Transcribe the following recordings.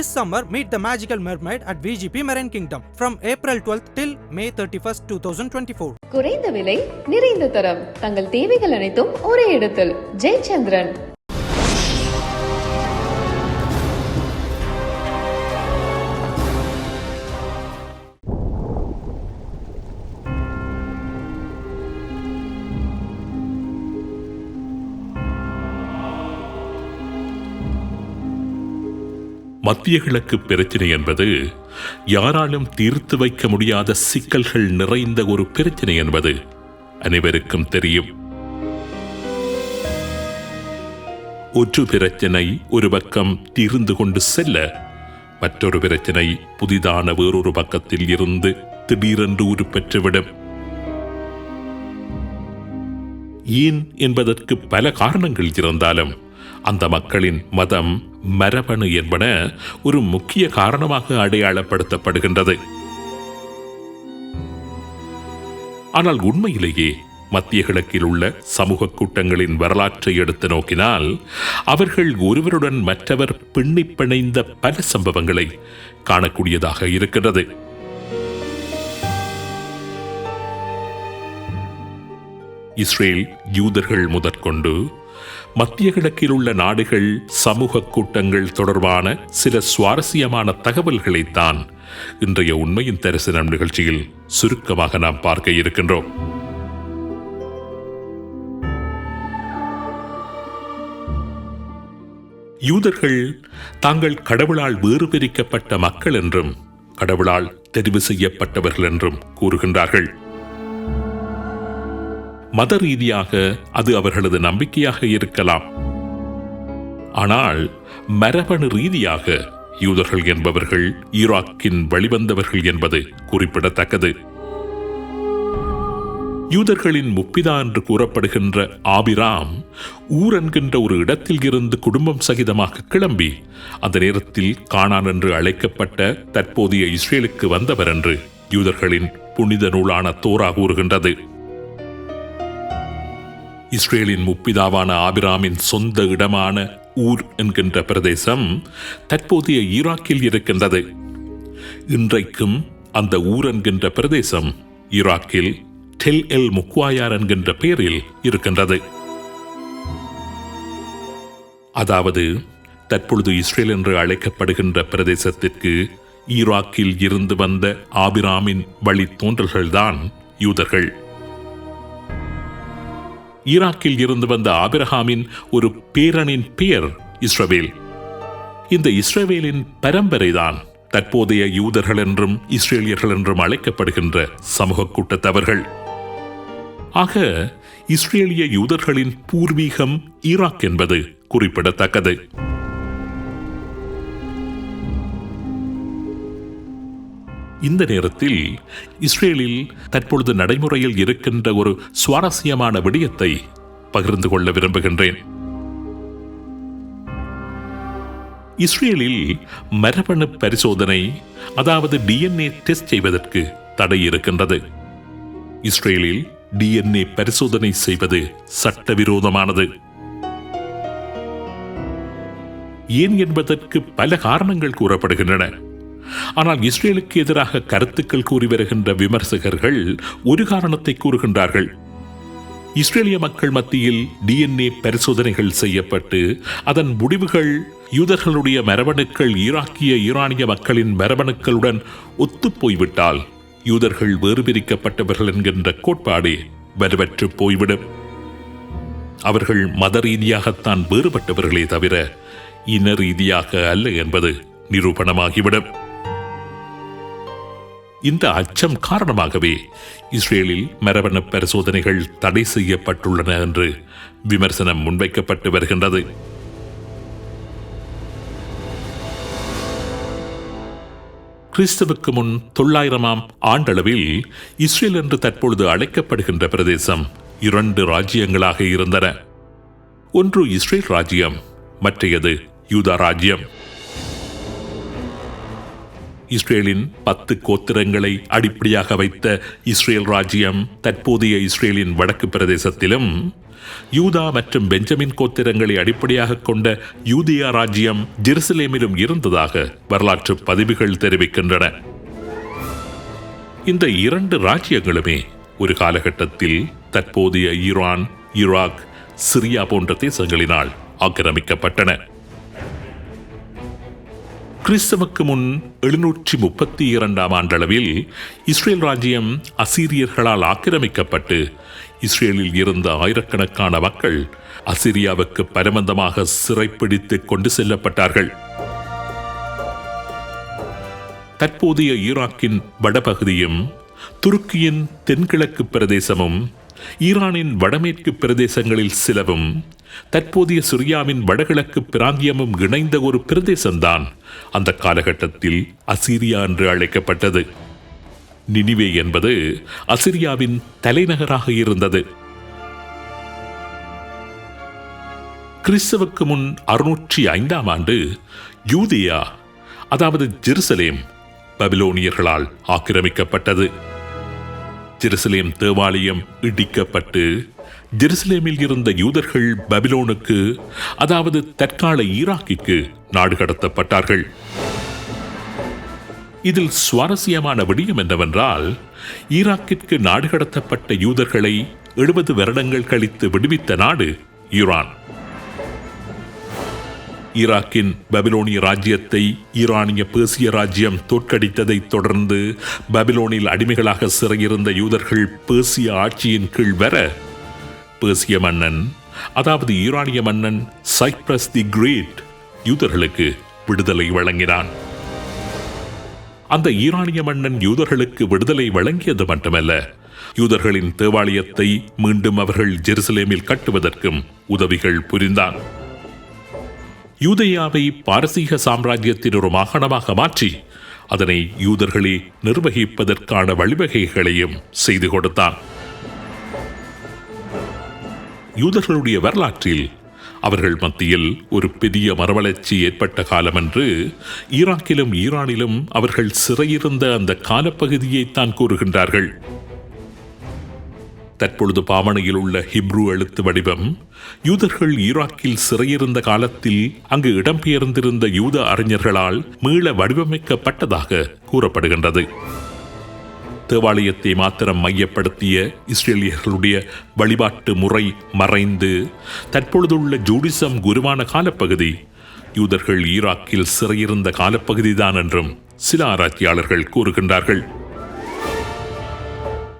This summer, meet the magical mermaid at VGP Marine Kingdom from April 12th till May 31st, 2024. குறைந்த விலை நிறைந்த தரம் தங்கள் தேவைகள் அனைத்தும் ஒரே இடத்தில் ஜெயச்சந்திரன் மத்திய கிழக்கு பிரச்சனை என்பது யாராலும் தீர்த்து வைக்க முடியாத சிக்கல்கள் நிறைந்த ஒரு பிரச்சனை என்பது அனைவருக்கும் தெரியும். ஒரு பிரச்சனை ஒரு பக்கம் தீர்ந்து கொண்டு செல்ல மற்றொரு பிரச்சனை புதிதான வேறொரு பக்கத்தில் இருந்து திடீரென்று உருப்பெற்றுவிடும். ஏன் என்பதற்கு பல காரணங்கள் இருந்தாலும் அந்த மக்களின் மதம் மரபணு என்பன ஒரு முக்கிய காரணமாக அடையாளப்படுத்தப்படுகின்றது. ஆனால் உண்மையிலேயே மத்திய கிழக்கில் உள்ள சமூக கூட்டங்களின் வரலாற்றை எடுத்து நோக்கினால் அவர்கள் ஒருவருடன் மற்றவர் பிணைந்த பல சம்பவங்களை காணக்கூடியதாக இருக்கிறது இஸ்ரேல் யூதர்கள் முதற்கொண்டு மத்திய கிழக்கில் உள்ள நாடுகள் சமூக கூட்டங்கள் தொடர்பான சில சுவாரஸ்யமான தகவல்களைத்தான் இன்றைய உண்மையின் தரிசனம் நிகழ்ச்சியில் சுருக்கமாக நாம் பார்க்க இருக்கின்றோம். யூதர்கள் தாங்கள் கடவுளால் வேறு பிரிக்கப்பட்ட மக்கள் என்றும் கடவுளால் தெரிவு செய்யப்பட்டவர்கள் என்றும் கூறுகின்றார்கள். மத ரீதியாக அது அவர்களது நம்பிக்கையாக இருக்கலாம். ஆனால் மரபணு ரீதியாக யூதர்கள் என்பவர்கள் ஈராக்கின் வழிவந்தவர்கள் என்பது குறிப்பிடத்தக்கது. யூதர்களின் முப்பிதா என்று கூறப்படுகின்ற ஆபிராம் ஊர் என்கின்ற ஒரு இடத்தில் இருந்து குடும்பம் சகிதமாக கிளம்பி அந்த நேரத்தில் காணான் என்று அழைக்கப்பட்ட தற்போதைய இஸ்ரேலுக்கு வந்தவர் என்று யூதர்களின் புனித நூலான தோரா கூறுகின்றது. இஸ்ரேலின் முப்பிதாவான ஆபிராமின் சொந்த இடமான ஊர் என்கின்ற பிரதேசம் தற்போதைய ஈராக்கில் இருக்கின்றது. இன்றைக்கும் அந்த ஊர் என்கின்ற பிரதேசம் ஈராக்கில் டெல் எல் முக்வாயார் என்கின்ற பெயரில் இருக்கின்றது. அதாவது தற்பொழுது இஸ்ரேல் என்று அழைக்கப்படுகின்ற பிரதேசத்திற்கு ஈராக்கில் இருந்து வந்த ஆபிராமின் வழி தோன்றல்கள்தான் யூதர்கள். ஈராக்கில் இருந்து வந்த ஆபிரஹாமின் ஒரு பேரனின் பெயர் இஸ்ரவேல். இந்த இஸ்ரவேலின் பரம்பரைதான் தற்போதைய யூதர்கள் என்றும் இஸ்ரேலியர்கள் என்றும் அழைக்கப்படுகின்ற சமூக கூட்டத்தவர்கள் ஆக இஸ்ரேலிய யூதர்களின் பூர்வீகம் ஈராக் என்பது குறிப்பிடத்தக்கது. இந்த நேரத்தில் இஸ்ரேலில் தற்பொழுது நடைமுறையில் இருக்கின்ற ஒரு சுவாரஸ்யமான விடயத்தை பகிர்ந்து கொள்ள விரும்புகின்றேன். இஸ்ரேலில் மரபணு பரிசோதனை அதாவது டிஎன்ஏ டெஸ்ட் செய்வதற்கு தடை இருக்கின்றது. இஸ்ரேலில் டிஎன்ஏ பரிசோதனை செய்வது சட்டவிரோதமானது. ஏன் என்பதற்கு பல காரணங்கள் கூறப்படுகின்றன. ஆனால் இஸ்ரேலுக்கு எதிராக கருத்துக்கள் கூறி வருகின்ற விமர்சகர்கள் ஒரு காரணத்தை கூறுகின்றார்கள். இஸ்ரேலிய மக்கள் மத்தியில் டிஎன்ஏ பரிசோதனைகள் செய்யப்பட்டு அதன் முடிவுகள் யூதர்களுடைய மரபணுக்கள் ஈராக்கிய ஈரானிய மக்களின் மரபணுக்களுடன் ஒத்துப்போய்விட்டால் யூதர்கள் வேறு பிரிக்கப்பட்டவர்கள் என்கின்ற கோட்பாடே வலுவற்று போய்விடும். அவர்கள் மத ரீதியாகத்தான் வேறுபட்டவர்களே தவிர இன ரீதியாக அல்ல என்பது நிரூபணமாகிவிடும். இந்த அச்சம் காரணமாகவே இஸ்ரேலில் மரபணு பரிசோதனைகள் தடை செய்யப்பட்டுள்ளன என்று விமர்சனம் முன்வைக்கப்பட்டு வருகின்றது. கிறிஸ்துவுக்கு முன் தொள்ளாயிரமாம் ஆண்டளவில் இஸ்ரேல் என்று தற்பொழுது அழைக்கப்படுகின்ற பிரதேசம் இரண்டு ராஜ்யங்களாக இருந்தன. ஒன்று இஸ்ரேல் ராஜ்யம் மற்றையது யூதா ராஜ்யம். இஸ்ரேலின் பத்து கோத்திரங்களை அடிப்படையாக வைத்த இஸ்ரேல் ராஜ்யம் தற்போதைய இஸ்ரேலின் வடக்கு பிரதேசத்திலும் யூதா மற்றும் பெஞ்சமின் கோத்திரங்களை அடிப்படையாக கொண்ட யூதியா ராஜ்யம் ஜெருசலேமிலும் இருந்ததாக வரலாற்று பதிவுகள் தெரிவிக்கின்றன. இந்த இரண்டு ராஜ்யங்களுமே ஒரு காலகட்டத்தில் தற்போதைய ஈரான் ஈராக் சிரியா போன்ற தேசங்களினால் ஆக்கிரமிக்கப்பட்டன. கிறிஸ்தவுக்கு முன் எழுநூற்றி முப்பத்தி இரண்டாம் ஆண்டளவில் இஸ்ரேல் ராஜ்யம் அசீரியர்களால் ஆக்கிரமிக்கப்பட்டு இஸ்ரேலில் இருந்த ஆயிரக்கணக்கான மக்கள் அசிரியாவுக்கு பரமந்தமாக சிறைப்பிடித்து கொண்டு செல்லப்பட்டார்கள். தற்போதைய ஈராக்கின் வடபகுதியும் துருக்கியின் தென்கிழக்கு பிரதேசமும் ஈரானின் வடமேற்கு பிரதேசங்களில் சிலவும் தற்போதைய சிரியாவின் வடகிழக்கு பிராந்தியமும் இணைந்த ஒரு பிரதேசம்தான் அந்த காலகட்டத்தில் அசீரியா என்று அழைக்கப்பட்டது. நினிவே என்பது அசிரியாவின் தலைநகராக இருந்தது. கிறிஸ்தவுக்கு முன் அறுநூற்றி ஐந்தாம் ஆண்டு யூதியா அதாவது ஜெருசலேம் பபிலோனியர்களால் ஆக்கிரமிக்கப்பட்டது. ஜெருசலேம் தேவாலயம் இடிக்கப்பட்டு ஜெருசலேமில் இருந்த யூதர்கள் பபிலோனுக்கு அதாவது தற்கால ஈராக்கிற்கு நாடு கடத்தப்பட்டார்கள். இதில் சுவாரஸ்யமான விடயம் என்னவென்றால் ஈராக்கிற்கு நாடு கடத்தப்பட்ட யூதர்களை எழுபது வருடங்கள் கழித்து விடுவித்த நாடு ஈரான். ஈராக்கின் பபிலோனிய ராஜ்யத்தை ஈரானிய பேசிய ராஜ்யம் தோற்கடித்ததைத் தொடர்ந்து பபிலோனில் அடிமைகளாக சிறையிருந்த யூதர்கள் பேசிய ஆட்சியின் கீழ் வர பேசிய மன்னன் அதாவது ஈரானிய மன்னன் சைப்ரஸ் தி கிரேட் யூதர்களுக்கு விடுதலை வழங்கினான். அந்த ஈரானிய மன்னன் யூதர்களுக்கு விடுதலை வழங்கியது மட்டுமல்ல யூதர்களின் தேவாலயத்தை மீண்டும் அவர்கள் ஜெருசலேமில் கட்டுவதற்கும் உதவிகள் புரிந்தான். யூதையாவை பாரசீக சாம்ராஜ்யத்தின் ஒரு மாகாணமாக மாற்றி அதனை யூதர்களே நிர்வகிப்பதற்கான வழிவகைகளையும் செய்து கொடுத்தான். யூதர்களுடைய வரலாற்றில் அவர்கள் மத்தியில் ஒரு பெரிய மரவளர்ச்சி ஏற்பட்ட காலம் என்று ஈராக்கிலும் ஈரானிலும் அவர்கள் சிறையிருந்த அந்த காலப்பகுதியை தான் கூறுகின்றார்கள். தற்பொழுது பாவனையில் உள்ள ஹிப்ரு எழுத்து வடிவம் யூதர்கள் ஈராக்கில் சிறையிருந்த காலத்தில் அங்கு இடம்பெயர்ந்திருந்த யூத அறிஞர்களால் மீள வடிவமைக்கப்பட்டதாக கூறப்படுகின்றது. தேவாலயத்தை மாத்திரம் மையப்படுத்திய இஸ்ரேலியர்களுடைய வழிபாட்டு முறை மறைந்து தற்பொழுதுள்ள ஜூடிசம் குருவான காலப்பகுதி யூதர்கள் ஈராக்கில் சிறையிருந்த காலப்பகுதிதான் என்றும் சில ஆராய்ச்சியாளர்கள் கூறுகின்றார்கள்.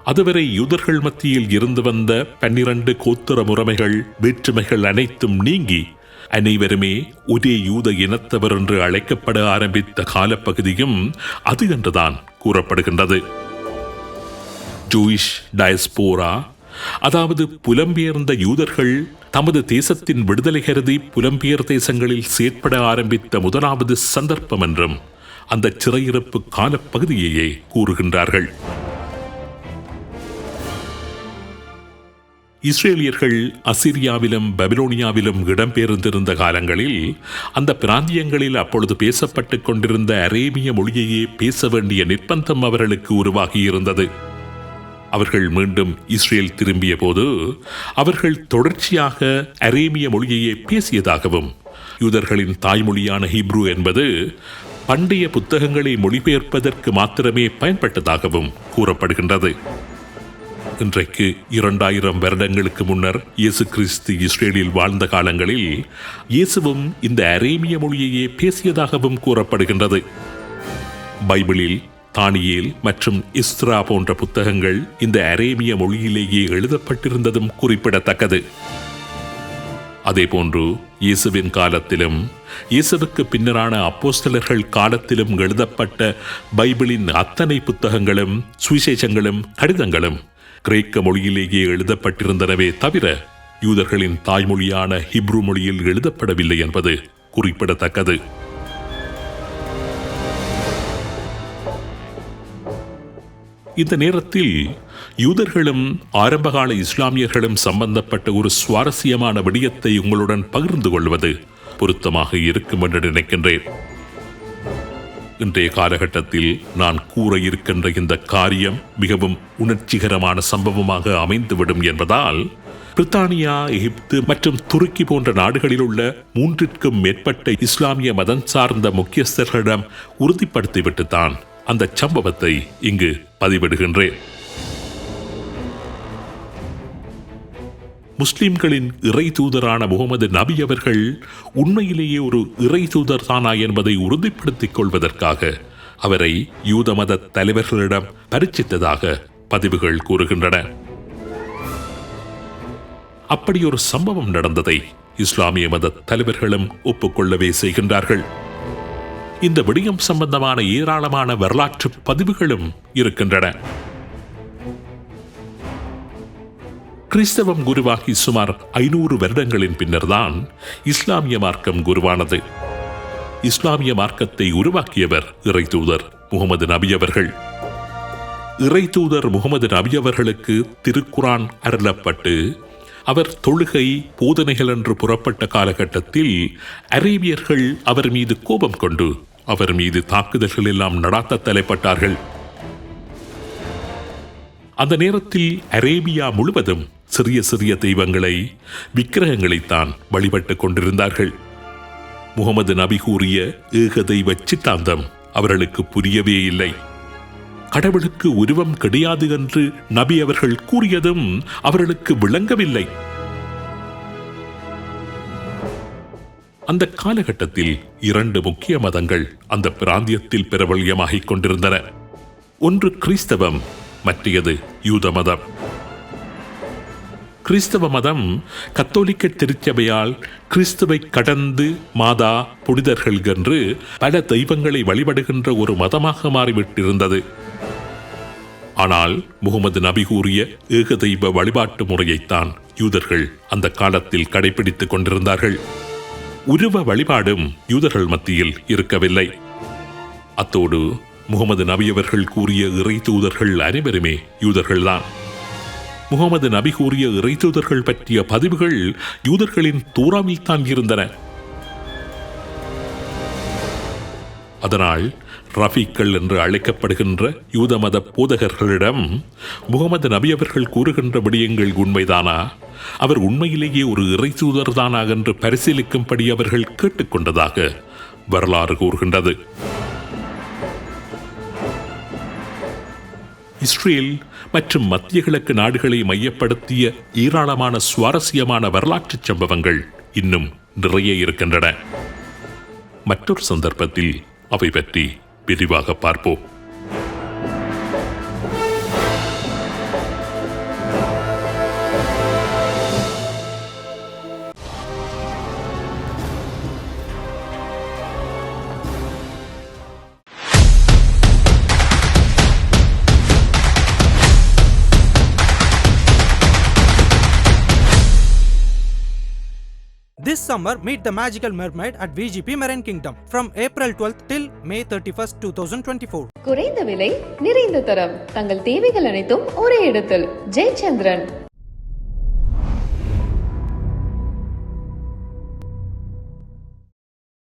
அதுவரை யூதர்கள் மத்தியில் இருந்து வந்த பன்னிரண்டு கோத்திர முறைமைகள் வேற்றுமைகள் அனைத்தும் நீங்கி அனைவருமே ஒரே யூத இனத்தவர் என்று அழைக்கப்பட ஆரம்பித்த காலப்பகுதியும் அது என்றுதான் கூறப்படுகின்றது. ஜூயிஷ் டயஸ்போரா அதாவது புலம்பெயர்ந்த யூதர்கள் தமது தேசத்தின் விடுதலை கருதி புலம்பெயர் தேசங்களில் செயற்பட ஆரம்பித்த முதலாவது சந்தர்ப்பம் என்றும் அந்த சிறையிருப்பு காலப்பகுதியையே கூறுகின்றார்கள். இஸ்ரேலியர்கள் அசிரியாவிலும் பபிலோனியாவிலும் இடம்பெயர்ந்திருந்த காலங்களில் அந்த பிராந்தியங்களில் அப்பொழுது பேசப்பட்டு கொண்டிருந்த அரேபிய மொழியையே பேச வேண்டிய நிர்பந்தம் அவர்களுக்கு உருவாகியிருந்தது. அவர்கள் மீண்டும் இஸ்ரேல் திரும்பிய போது அவர்கள் தொடர்ச்சியாக அரேமிய மொழியையே பேசியதாகவும் யூதர்களின் தாய்மொழியான ஹீப்ரு என்பது பண்டைய புத்தகங்களை மொழிபெயர்ப்பதற்கு மாத்திரமே பயன்பட்டதாகவும் கூறப்படுகின்றது. இன்றைக்கு இரண்டாயிரம் வருடங்களுக்கு முன்னர் இயேசு கிறிஸ்து இஸ்ரேலில் வாழ்ந்த காலங்களில் இயேசுவும் இந்த அரேமிய மொழியையே பேசியதாகவும் கூறப்படுகின்றது. பைபிளில் தானியேல் மற்றும் இஸ்ரா போன்ற புத்தகங்கள் இந்த அரேமிய மொழியிலேயே எழுதப்பட்டிருந்ததும் குறிப்பிடத்தக்கது. அதேபோன்று இயேசுவின் காலத்திலும் இயேசுவுக்கு பின்னரான அப்போஸ்தலர்கள் காலத்திலும் எழுதப்பட்ட பைபிளின் அத்தனை புத்தகங்களும் சுவிசேஷங்களும் கடிதங்களும் கிரேக்க மொழியிலேயே எழுதப்பட்டிருந்தனவே தவிர யூதர்களின் தாய்மொழியான ஹிப்ரு மொழியில் எழுதப்படவில்லை என்பது குறிப்பிடத்தக்கது. இந்த நேரத்தில் யூதர்களும் ஆரம்பகால இஸ்லாமியர்களும் சம்பந்தப்பட்ட ஒரு சுவாரஸ்யமான விடயத்தை உங்களுடன் பகிர்ந்து கொள்வது பொருத்தமாக இருக்கும் என்று நினைக்கின்றேன். இன்றைய காலகட்டத்தில் நான் கூற இருக்கின்ற இந்த காரியம் மிகவும் உணர்ச்சிகரமான சம்பவமாக அமைந்துவிடும் என்பதால் பிரித்தானியா எகிப்து மற்றும் துருக்கி போன்ற நாடுகளில் உள்ள மூன்றிற்கும் மேற்பட்ட இஸ்லாமிய மதம் சார்ந்த முக்கியஸ்தர்களிடம் உறுதிப்படுத்திவிட்டு தான் அந்த சம்பவத்தை இங்கு பதிவிடுகின்றேன். முஸ்லிம்களின் இறை தூதரான முகமது நபி அவர்கள் உண்மையிலேயே ஒரு இறை தூதர் தானா என்பதை உறுதிப்படுத்திக் கொள்வதற்காக அவரை யூத மத தலைவர்களிடம் பரிச்சித்ததாக பதிவுகள் கூறுகின்றன. அப்படி ஒரு சம்பவம் நடந்ததை இஸ்லாமிய மத தலைவர்களும் ஒப்புக்கொள்ளவே செய்கின்றார்கள். இந்த விடயம் சம்பந்தமான ஏராளமான வரலாற்று பதிவுகளும் இருக்கின்றன. கிறிஸ்தவம் குருவாகி சுமார் ஐநூறு வருடங்களின் பின்னர்தான் இஸ்லாமிய மார்க்கம் குருவானது. இஸ்லாமிய மார்க்கத்தை உருவாக்கியவர் இறை தூதர் முகமது நபி அவர்கள். இறை தூதர் முகமது நபி அவர்களுக்கு திருக்குரான் அருளப்பட்டு அவர் தொழுகை போதனைகள் என்று புறப்பட்ட காலகட்டத்தில் அரேபியர்கள் அவர் மீது கோபம் கொண்டு அவர் மீது தாக்குதல்கள் எல்லாம் நடாத்த தலைப்பட்டார்கள். அந்த நேரத்தில் அரேபியா முழுவதும் சிறிய சிறிய தெய்வங்களை விக்கிரகங்களைத்தான் வழிபட்டுக் கொண்டிருந்தார்கள். முகமது நபி கூறிய ஏக தெய்வ சித்தாந்தம் அவர்களுக்கு புரியவே இல்லை. கடவுளுக்கு உருவம் கிடையாது என்று நபி அவர்கள் கூறியதும் அவர்களுக்கு விளங்கவில்லை. அந்த காலகட்டத்தில் இரண்டு முக்கிய மதங்கள் அந்த பிராந்தியத்தில் பிரபல்யமாகிக் கொண்டிருந்தன. ஒன்று கிறிஸ்தவம் மற்றையது யூத மதம். கிறிஸ்தவ மதம் கத்தோலிக்க திருச்சபையால் கிறிஸ்துவை கடந்து மாதா புனிதர்கள் என்று பல தெய்வங்களை வழிபடுகின்ற ஒரு மதமாக மாறிவிட்டிருந்தது. ஆனால் முகமது நபி கூறிய ஏக தெய்வ வழிபாட்டு முறையைத்தான் யூதர்கள் அந்த காலத்தில் கடைபிடித்துக் கொண்டிருந்தார்கள். உருவ வழிபாடும் யூதர்கள் மத்தியில் இருக்கவில்லை. அத்தோடு முகமது நபி அவர்கள் கூறிய இறை தூதர்கள் அனைவருமே யூதர்கள்தான். முகமது நபி கூறிய இறைத்தூதர்கள் பற்றிய பதிவுகள் யூதர்களின் தூராமில் தான் இருந்தன. அதனால் ரஃபீக்கள் என்று அழைக்கப்படுகின்ற யூத மத போதகர்களிடம் முகமது நபி அவர்கள் கூறுகின்ற விடயங்கள் உண்மைதானா? அவர் உண்மையிலேயே ஒரு இறை தூதர் தானா என்று பரிசீலிக்கும்படி அவர்கள் கேட்டுக்கொண்டதாக வரலாறு கூறுகின்றது. இஸ்ரேல் மற்றும் மத்திய கிழக்கு நாடுகளை மையப்படுத்திய ஏராளமான சுவாரஸ்யமான வரலாற்று சம்பவங்கள் இன்னும் நிறைய இருக்கின்றன. மற்றொரு சந்தர்ப்பத்தில் அவை பற்றி விரிவாக பார்ப்போம். Summer, meet the magical mermaid at VGP Marine Kingdom from April 12th till May 31st, 2024. குறைந்த விலை நிறைந்த தரம் தங்கள் தேவைகள் அனைத்தும் ஒரே இடத்தில் ஜெயச்சந்திரன்